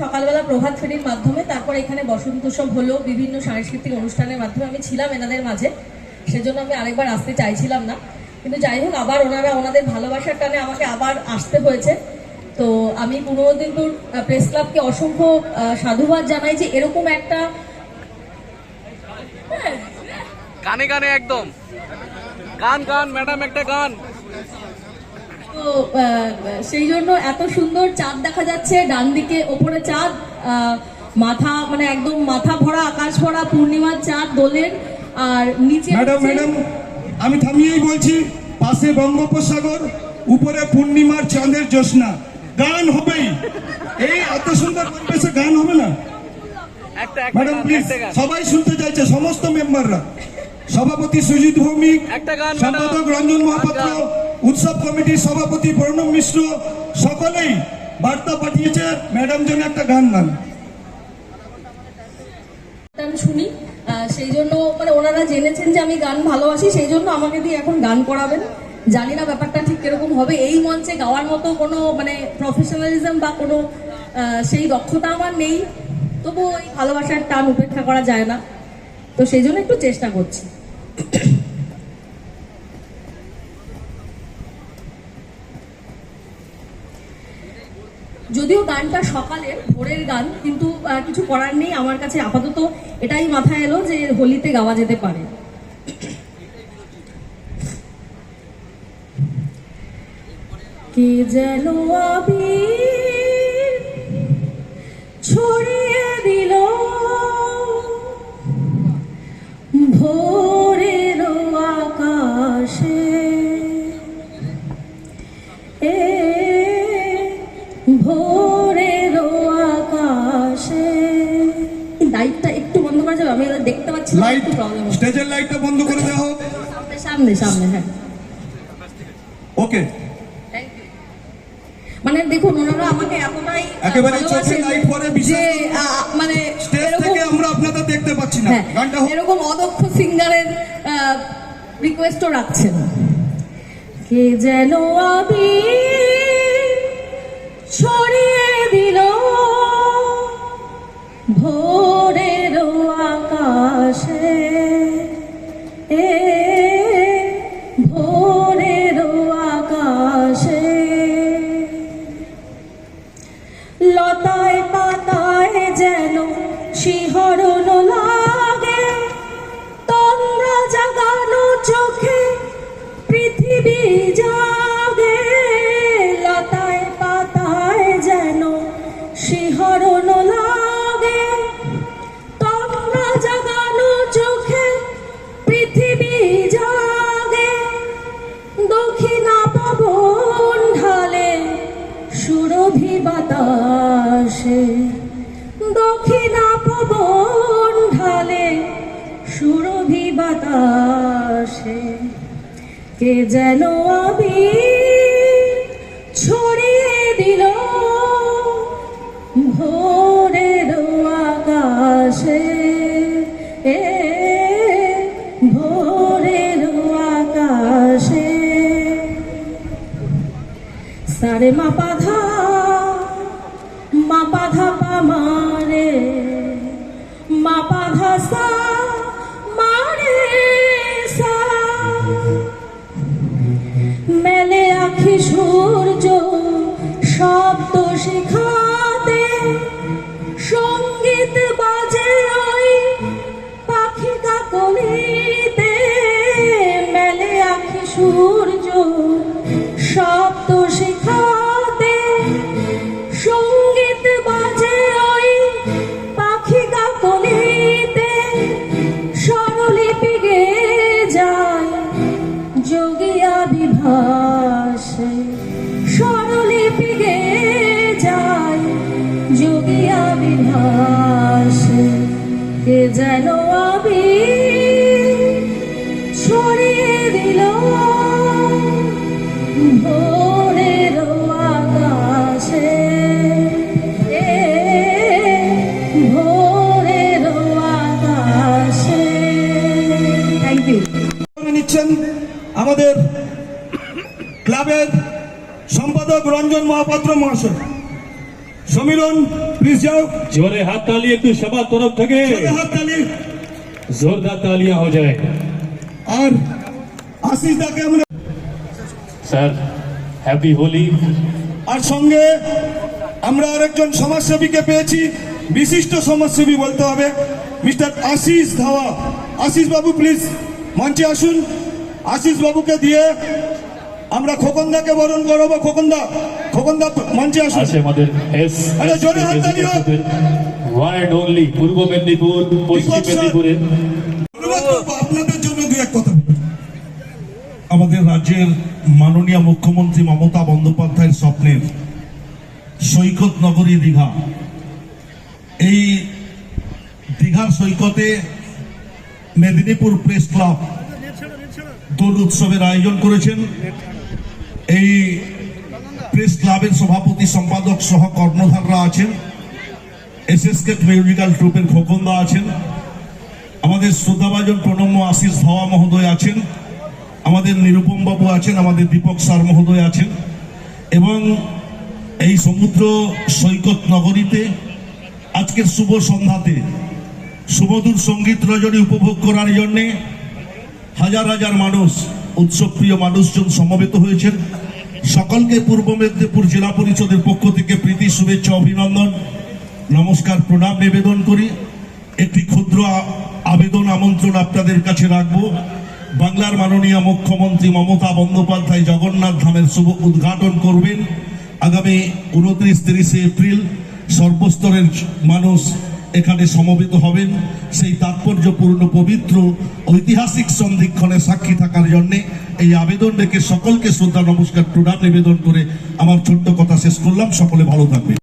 সকালবেলা প্রভাত ফেরির মাধ্যমে, তারপর এখানে বসন্ত উৎসব হলো, বিভিন্ন সাংস্কৃতিক অনুষ্ঠানের মাধ্যমে। আমি ছিলাম এনাদের মাঝে, সেজন্য আমি আরেকবার আসতে চাইছিলাম না। কিন্তু যাই হোক, আবার ওনারা ওনাদের ভালোবাসার টানে আমাকে আবার আসতে হয়েছে। তো আমি পূর্ব মেদিনীপুর প্রেস ক্লাবকে অসংখ্য সাধুবাদ জানাই যে এরকম একটা গানে গানে একদম। গান গান, ম্যাডাম একটা গান। তো সেই জন্য এত সুন্দর চাঁদ দেখা যাচ্ছে। ডান দিকে ওপরে চাঁদ মাথা মানে একদম মাথা ভরা আকাশ ভরা পূর্ণিমার চাঁদ দোলের আর নিচে ম্যাডাম ম্যাডাম আমি থামিয়েই বলছি পাশে বঙ্গোপসাগর উপরে পূর্ণিমার চাঁদের জ্যোৎস্না। গান হবেই। এই এত সুন্দর পরিবেশে গান হবে না? একটা একটা ম্যাডাম প্লিজ সবাই শুনতে চাইছে সমস্ত মেম্বাররা। সভাপতি সুজিত ভৌমিক একটা সম্পাদক রঞ্জন মহাপাত্র। উৎসব কমিটির সভাপতি প্রণব মিশ্র সকলেই বার্তা পাঠিয়েছে। ম্যাডাম যেন একটা গান গান। শুনি। সেই জন্য মানে ওনারা জেনেছেন যে আমি গান ভালোবাসি, সেই জন্য আমাকে দিয়ে এখন গান করাবেন। জানি না ব্যাপারটা ঠিক কীরকম হবে। এই মঞ্চে গাওয়ার মতো কোনো মানে প্রফেশনালিজম বা কোনো সেই দক্ষতা আমার নেই। তবু ওই ভালোবাসার টান উপেক্ষা করা যায় না। তো সেই জন্য একটু চেষ্টা করছি। যদিও গানটা সকালের ভোরের গান, কিন্তু কিছু করার নেই আমার কাছে। আপাতত এটাই মাথায় এলো যে হোলিতে গাওয়া যেতে পারে। কে যেন আবির ছড়িয়ে লাইট স্টেজের লাইটটা বন্ধ করে দেওয়া হোক। সামনে সামনে হ্যাঁ। ওকে মানে দেখুন ওনারা আমাকে এতটাই একেবারে চোখে লাইট পরে যে মানে স্টেজ থেকে আমরা আপনাদের দেখতে পাচ্ছি না। হ্যাঁ, গানটা এরকম অদক্ষ সিঙ্গারের রিকোয়েস্টও রাখছেন। কে যেন আমি ছড়িয়ে দিল ভোরের লাগে বাতাসে কে যেন আবি ছড়িয়ে দিল ভোরের আকাশে। এ ভোরের আকাশে। সারে মা পাধা পরিষদের সম্পাদক রঞ্জন মহাপাত্র মহাশয়। সমীরন প্লিজ যাও। জোরে হাত তালি একটু সবার তরফ থেকে। হাত তালি। জোরদার তালিয়া হয়ে যায়। আর আশিস দাকে আমরা স্যার হ্যাপি হোলি। আর সঙ্গে আমরা আরেকজন সমাজসেবীকে পেয়েছি বিশিষ্ট সমাজসেবী বলতে হবে মিস্টার আশিস ধাওয়া। আশিস বাবু প্লিজ মঞ্চে আসুন। আশিস বাবুকে দিয়ে আমরা খোকনদাকে বরণ করব খোকনদা খোকনদা মঞ্চে আসুন। আছে আমাদের এস আরে জোরে হাত তালি হোক। ওয়ান অ্যান্ড অনলি পূর্ব মেদিনীপুর পশ্চিম মেদিনীপুরে। আপনাদের জন্য দু এক কথা। আমাদের রাজ্যের মাননীয় মুখ্যমন্ত্রী মমতা বন্দ্যোপাধ্যায়ের স্বপ্নের সৈকত নগরী দীঘা। এই দীঘার সৈকতে মেদিনীপুর প্রেস ক্লাব দোল উৎসবের আয়োজন করেছেন। এই প্রেস ক্লাবের সভাপতি সম্পাদক সহ কর্ণধাররা আছেন। এসএসকে মিউজিক্যাল ট্রুপের খোকনদা আছেন। আমাদের শ্রদ্ধাভাজন প্রণম্য আশিস ধাওয়া মহোদয় আছেন। আমাদের নিরুপম বাবু আছেন, আমাদের দীপক স্যার মহোদয় আছেন। এবং এই সমুদ্র সৈকত নগরীতে আজকের শুভ সন্ধ্যাতে সুমধুর সংগীত রজনী উপভোগ করার জন্যে হাজার হাজার মানুষ, উৎসবপ্রিয় মানুষজন সমবেত হয়েছেন। সকলকে পূর্ব মেদিনীপুর জেলা পরিষদের পক্ষ থেকে প্রীতি, শুভেচ্ছা, অভিনন্দন। নমস্কার, প্রণাম, নিবেদন করি। একটি ক্ষুদ্র আবেদন, আমন্ত্রণ আপনাদের কাছে রাখব। বাংলার মাননীয় মুখ্যমন্ত্রী মমতা বন্দ্যোপাধ্যায় জগন্নাথ ধামের শুভ উদ্ঘাটন করবেন। আগামী উনত্রিশ তিরিশে এপ্রিল সর্বস্তরের মানুষ এখানে সমবেত হবেন সেই তাৎপর্যপূর্ণ পবিত্র ঐতিহাসিক সন্ধিক্ষণে সাক্ষী থাকার জন্যে এই আবেদন রেখে সকলকে শ্রদ্ধা, নমস্কার, প্রণাম নিবেদন করে আমার ছোট্ট কথা শেষ করলাম। সকলে ভালো থাকবে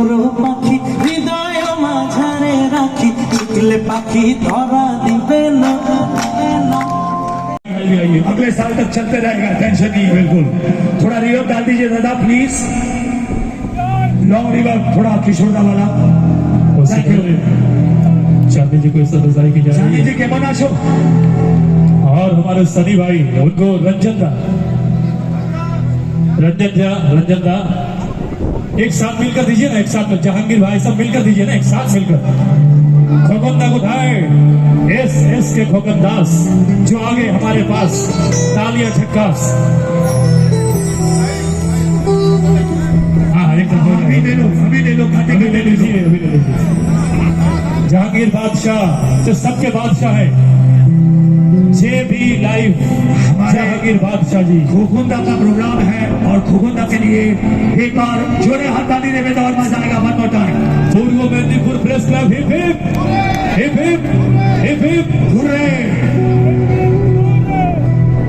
মোর পাখি হৃদয় মাঝারে রাখি শিখলে পাখি ধরা দিবে না। اگلے سال تک چلتے رہے گا ٹینشن نہیں بالکل تھوڑا ریور ڈال دیجیے دادا پلیز لانگ ریور تھوڑا کشور والا چاندی جی کو اس طرح رضائی کی جا چاندی جی کے مناشو اور ہمارے سنی بھائی ان کو رنجن دا رنجن دا رنجن دا ایک ساتھ مل کر دیجیے نا ایک ساتھ جہانگیر بھائی سب مل کر دیجیے نا ایک ساتھ مل کر۔ کھوکندہ اٹھائے ایس ایس کے کھوکنداس جو آگے ہمارے پاس تالیا چھکاس ہاں، جہانگیر بادشاہ جو سب کے بادشاہ ہے جے بی لائف ہمارے بادشاہ جی۔ خوکندہ کا پروگرام ہے اور خوکندہ کے لیے ایک بار جوڑے ہاتھ تالی نے بیدا اور آئے گا ون مور ٹائم پور کو پور پریس کلب۔ ہپ ہپ۔ ہپ ہپ۔ ہپ ہپ۔ ہرے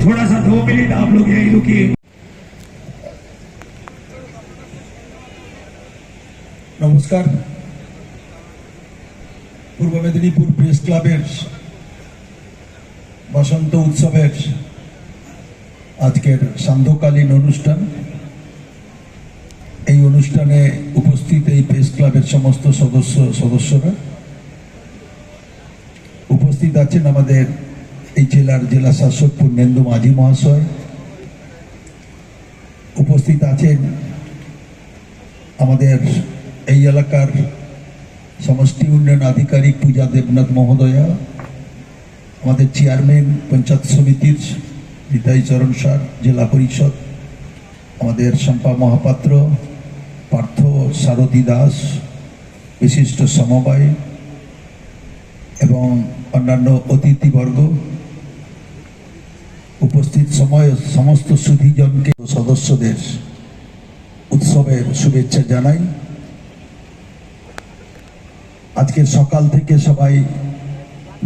تھوڑا سا دو منٹ آپ لوگ یہی رکیے নমস্কার পূর্ব মেদিনীপুর প্রেস ক্লাবের বসন্ত উৎসবের আজকের সান্ধ্যকালীন অনুষ্ঠান। এই অনুষ্ঠানে উপস্থিত এই প্রেস ক্লাবের সমস্ত সদস্য, সদস্যরা উপস্থিত আছেন আমাদের এই জেলার জেলা শাসক পূর্ণেন্দু মাঝি মহাশয়। উপস্থিত আছেন আমাদের এই এলাকার সমষ্টি উন্নয়ন আধিকারিক পূজা দেবনাথ মহোদয়া আমাদের চেয়ারম্যান পঞ্চায়েত সমিতির হৃদয় চরণ সার জেলা পরিষদ আমাদের শম্পা মহাপাত্র পার্থ সারথী দাস বিশিষ্ট সমবায় এবং অন্যান্য অতিথিবর্গ, উপস্থিত সময় সমস্ত সুধীজনকে সদস্যদের উৎসবের শুভেচ্ছা জানাই। আজকে সকাল থেকে সবাই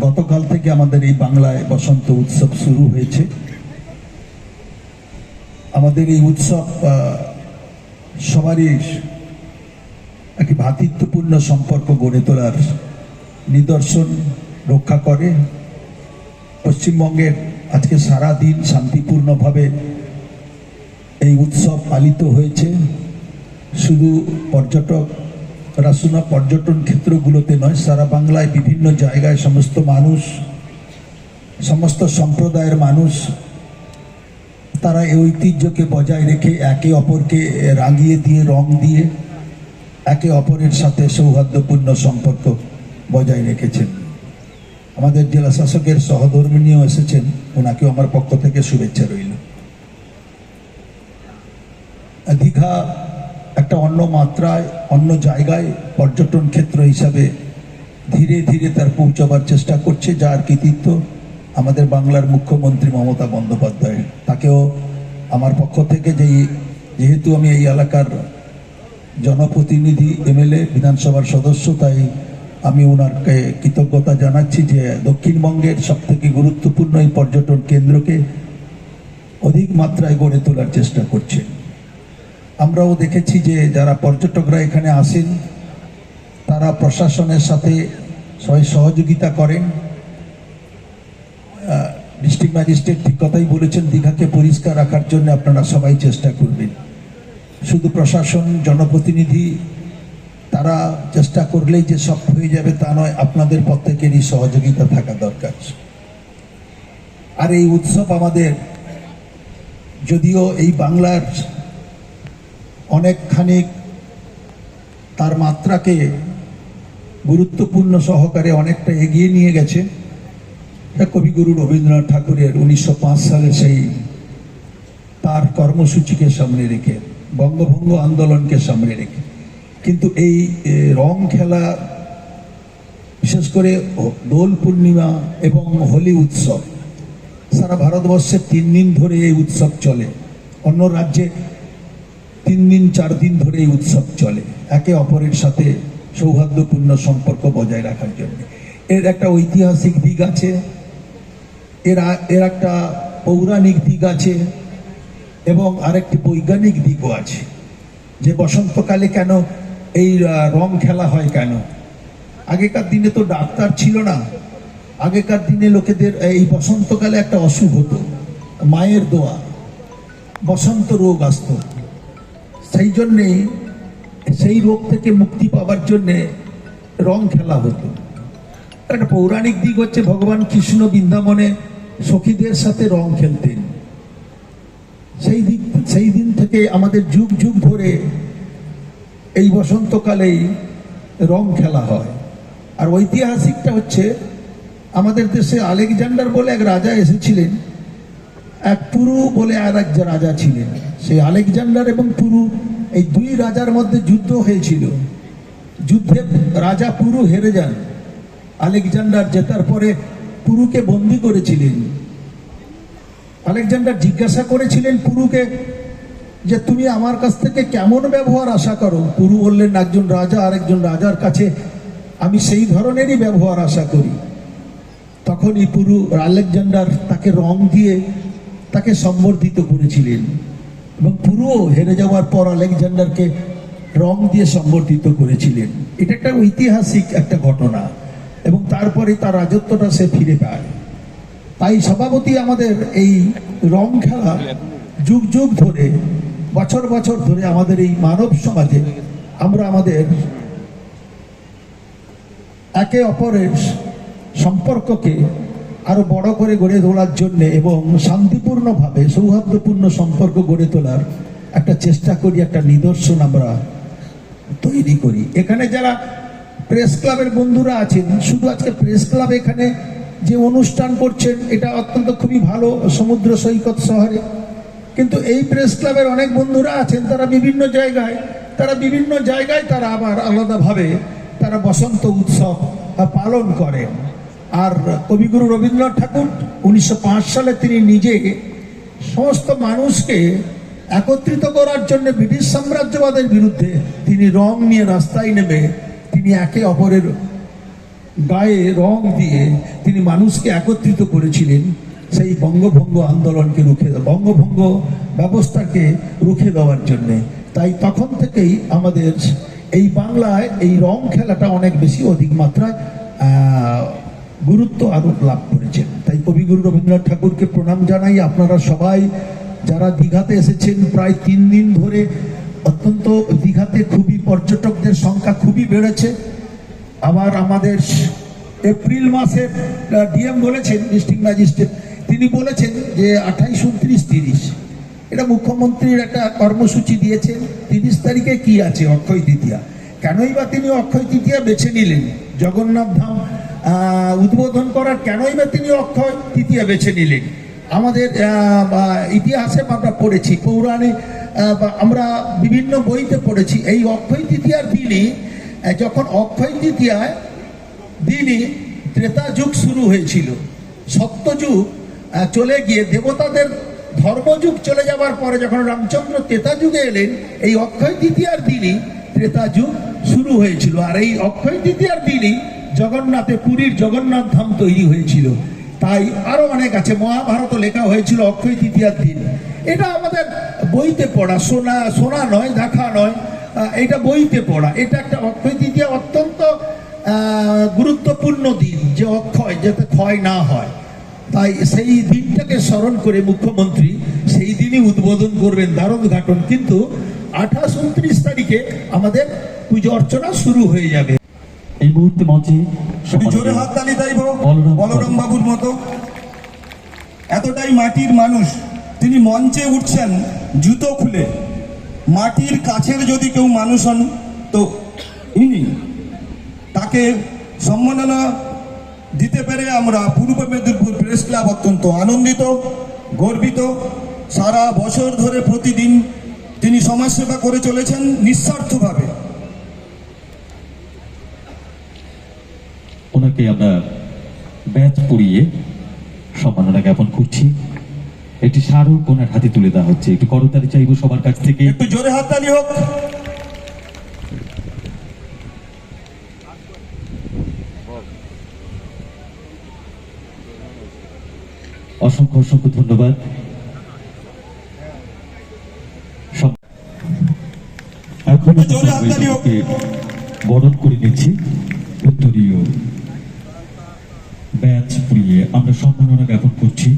গতকাল থেকে আমাদের এই বাংলায় বসন্ত উৎসব শুরু হয়েছে। আমাদের এই উৎসব সবারই একটি ভ্রাতৃত্বপূর্ণ সম্পর্ক গড়ে তোলার নিদর্শন রক্ষা করে। পশ্চিমবঙ্গের আজকে সারা দিন শান্তিপূর্ণভাবে এই উৎসব পালিত হয়েছে। শুধু পর্যটক রাসুনা পর্যটন ক্ষেত্রগুলোতে নয়, সারা বাংলায় বিভিন্ন জায়গায় সমস্ত মানুষ, সমস্ত সম্প্রদায়ের মানুষ, তারা এই ঐতিহ্যকে বজায় রেখে একে অপরকে রাঙিয়ে দিয়ে, রং দিয়ে একে অপরের সাথে সৌহার্দ্যপূর্ণ সম্পর্ক বজায় রেখেছেন। আমাদের জেলা শাসকের সহধর্মিনীও এসেছেন ওনাকেও আমার পক্ষ থেকে শুভেচ্ছা রইল। দীঘা একটা অন্য মাত্রায়, অন্য জায়গায় পর্যটন ক্ষেত্র হিসাবে ধীরে ধীরে তার পৌঁছাবার চেষ্টা করছে, যার কৃতিত্ব আমাদের বাংলার মুখ্যমন্ত্রী মমতা বন্দ্যোপাধ্যায় তাকেও আমার পক্ষ থেকে যেই যেহেতু আমি এই এলাকার জনপ্রতিনিধি, এমএলএ, বিধানসভার সদস্য, তাই আমি ওনারকে কৃতজ্ঞতা জানাচ্ছি যে দক্ষিণবঙ্গের সবথেকে গুরুত্বপূর্ণ এই পর্যটন কেন্দ্রকে অধিক মাত্রায় গড়ে তোলার চেষ্টা করছেন আমরাও দেখেছি যে যারা পর্যটকরা এখানে আসেন, তারা প্রশাসনের সাথে সবাই সহযোগিতা করেন। ডিস্ট্রিক্ট ম্যাজিস্ট্রেট ঠিক কথাই বলেছেন, দীঘাকে পরিষ্কার রাখার জন্য আপনারা সবাই চেষ্টা করবেন। শুধু প্রশাসন, জনপ্রতিনিধি, তারা চেষ্টা করলেই যে সব হয়ে যাবে তা নয়, আপনাদের প্রত্যেকেরই সহযোগিতা থাকা দরকার। আর এই উৎসব আমাদের, যদিও এই বাংলার অনেকখানি তার মাত্রাকে গুরুত্বপূর্ণ সহকারে অনেকটা এগিয়ে নিয়ে গেছে। কবিগুরু রবীন্দ্রনাথ ঠাকুরের উনিশশো পাঁচ সালে সেই তার কর্মসূচিকে সামনে রেখে, বঙ্গভঙ্গ আন্দোলনকে সামনে রেখে। কিন্তু এই রং খেলা, বিশেষ করে দোল পূর্ণিমা এবং হোলি উৎসব, সারা ভারতবর্ষে তিন দিন ধরে এই উৎসব চলে। অন্য রাজ্যে তিন দিন চার দিন ধরে এই উৎসব চলে। একে অপরের সাথে সৌহার্দ্যপূর্ণ সম্পর্ক বজায় রাখার জন্য। এর একটা ঐতিহাসিক দিক আছে, এর এর একটা পৌরাণিক দিক আছে, এবং আরেকটি বৈজ্ঞানিক দিকও আছে। যে বসন্তকালে কেন এই রং খেলা হয় কেন? আগেকার দিনে তো ডাক্তার ছিল না। আগেকার দিনে লোকেদের এই বসন্তকালে একটা অসুখ হতো, মায়ের দোয়া। বসন্ত রোগ আসতো। সেই জন্যেই সেই রোগ থেকে মুক্তি পাওয়ার জন্যে রং খেলা হতো। একটা পৌরাণিক দিক হচ্ছে, ভগবান কৃষ্ণ বৃন্দাবনে সখীদের সাথে রং খেলতেন। সেই দিক, সেই দিন থেকে আমাদের যুগ যুগ ধরে এই বসন্তকালেই রং খেলা হয়। আর ঐতিহাসিকটা হচ্ছে, আমাদের দেশে আলেকজান্ডার বলে এক রাজা এসেছিলেন, এক পুরু বলে আর রাজা ছিলেন। সেই আলেকজান্ডার এবং পুরু, এই দুই রাজার মধ্যে যুদ্ধ হয়েছিল। যুদ্ধে রাজা পুরু হেরে যান। আলেকজান্ডার জেতার পরে পুরুকে বন্দি করেছিলেন। আলেকজান্ডার জিজ্ঞাসা করেছিলেন পুরুকে যে, তুমি আমার কাছ থেকে কেমন ব্যবহার আশা করো? পুরু বললেন, একজন রাজা আর একজন রাজার কাছে আমি সেই ধরনেরই ব্যবহার আশা করি। তখনই পুরু আলেকজান্ডার তাকে রং দিয়ে তাকে সম্বর্ধিত করেছিলেন। এবং পুরুও হেরে যাওয়ার পর আলেকজান্ডারকে রং দিয়ে সম্বর্ধিত করেছিলেন। এটা একটা ঐতিহাসিক একটা ঘটনা এবং তারপরে তার রাজত্বটা সে ফিরে পায়। তাই সভাপতি আমাদের এই রং খেলা যুগ যুগ ধরে, বছর বছর ধরে আমাদের এই মানব সমাজে আমরা আমাদের একে অপরের সম্পর্ককে আরও বড় করে গড়ে তোলার জন্য এবং শান্তিপূর্ণভাবে, সৌহার্দ্যপূর্ণ সম্পর্ক গড়ে তোলার একটা চেষ্টা করি, একটা নিদর্শন আমরা তৈরি করি। এখানে যারা প্রেস ক্লাবের বন্ধুরা আছেন, শুধু আজকে প্রেস ক্লাব এখানে যে অনুষ্ঠান করছেন, এটা অত্যন্ত খুবই ভালো সমুদ্র সৈকত শহরে। কিন্তু এই প্রেস ক্লাবের অনেক বন্ধুরা আছেন, তারা বিভিন্ন জায়গায়, তারা বিভিন্ন জায়গায় তারা আবার আলাদাভাবে তারা বসন্ত উৎসব পালন করেন। আর কবিগুরু রবীন্দ্রনাথ ঠাকুর উনিশশো পাঁচ সালে তিনি নিজে সমস্ত মানুষকে একত্রিত করার জন্য ব্রিটিশ সাম্রাজ্যবাদের বিরুদ্ধে তিনি রং নিয়ে রাস্তায় নেমে তিনি একে অপরের গায়ে রং দিয়ে তিনি মানুষকে একত্রিত করেছিলেন। সেই বঙ্গভঙ্গ আন্দোলনকে রুখে বঙ্গভঙ্গ ব্যবস্থাকে রুখে দেওয়ার জন্যে। তাই তখন থেকেই আমাদের এই বাংলায় এই রং খেলাটা অনেক বেশি অধিক মাত্রায় গুরুত্ব আরোপ লাভ করেছেন। তাই কবিগুরু রবীন্দ্রনাথ ঠাকুরকে প্রণাম জানাই। আপনারা সবাই যারা দীঘাতে এসেছেন প্রায় তিন দিন ধরে, অত্যন্ত দীঘাতে খুবই পর্যটকদের সংখ্যা খুবই বেড়েছে। আবার আমাদের এপ্রিল মাসে ডিএম বলেছেন, ডিস্ট্রিক্ট ম্যাজিস্ট্রেট, তিনি বলেছেন যে আঠাইশ, উনত্রিশ, তিরিশ। এটা মুখ্যমন্ত্রীর একটা কর্মসূচি দিয়েছেন। তিরিশ তারিখে কি আছে? অক্ষয় তৃতীয়া। কেনই বা তিনি অক্ষয় তৃতীয়া বেছে নিলেন? জগন্নাথ ধাম উদ্বোধন করার কেনই বা তিনি অক্ষয় তৃতীয়া বেছে নিলেন? আমাদের ইতিহাসে আমরা পড়েছি বা আমরা বিভিন্ন বইতে পড়েছি, এই অক্ষয় তৃতীয়ার দিনই যখন অক্ষয় তৃতীয়ায় দিনই ত্রেতা যুগ শুরু হয়েছিল সত্যযুগ চলে গিয়ে দেবতাদের ধর্মযুগ চলে যাওয়ার পরে যখন রামচন্দ্র ত্রেতা যুগে এলেন, এই অক্ষয় তৃতীয়ার দিনই ত্রেতা যুগ শুরু হয়েছিল। আর এই অক্ষয় তৃতীয়ার দিনই জগন্নাথে পুরীর জগন্নাথ ধাম তৈরি হয়েছিল। তাই আরও অনেক আছে। মহাভারত লেখা হয়েছিল অক্ষয় তৃতীয়ার দিন। এটা আমাদের বইতে পড়া। শোনা শোনা নয় দেখা নয় এটা বইতে পড়া। এটা একটা অক্ষয় তৃতীয়া অত্যন্ত গুরুত্বপূর্ণ দিন যে অক্ষয়, যাতে ক্ষয় না হয়। তাই সেই দিনটাকে স্মরণ করে মুখ্যমন্ত্রী সেই দিনই উদ্বোধন করবেন উদ্ঘাটন। কিন্তু আঠাশ উনত্রিশ তারিখে আমাদের পুজো অর্চনা শুরু হয়ে যাবে। এই মুহূর্তে মঞ্চে জোরে হাত তালি চাইব বলরাম বলরাম বাবুর মতো। এতটাই মাটির মানুষ তিনি মঞ্চে উঠছেন জুতো খুলে। মাটির কাছের যদি কেউ মানুষ হন তো ইনি তাকে সম্মাননা দিতে পেরে আমরা পূর্ব মেদিনীপুর প্রেস ক্লাব অত্যন্ত আনন্দিত গর্বিত। সারা বছর ধরে প্রতিদিন তিনি সমাজসেবা করে চলেছেন নিঃস্বার্থভাবে। ওনাকে আমরা ব্যাচ পরিয়ে সম্মাননা জ্ঞাপন করছি। একটি স্মারক ওনার হাতে তুলে দেওয়া হচ্ছে। একটু করতালি চাইব সবার কাছ থেকে। একটু জোরে হাততালি হোক। অসংখ্য অসংখ্য ধন্যবাদ সব- এখন একটু জোরে হাততালি হোক। বরণ করে নিচ্ছি। উত্তরীয় ব্যাচ পুড়িয়ে আমরা সম্মাননা জ্ঞাপন করছি।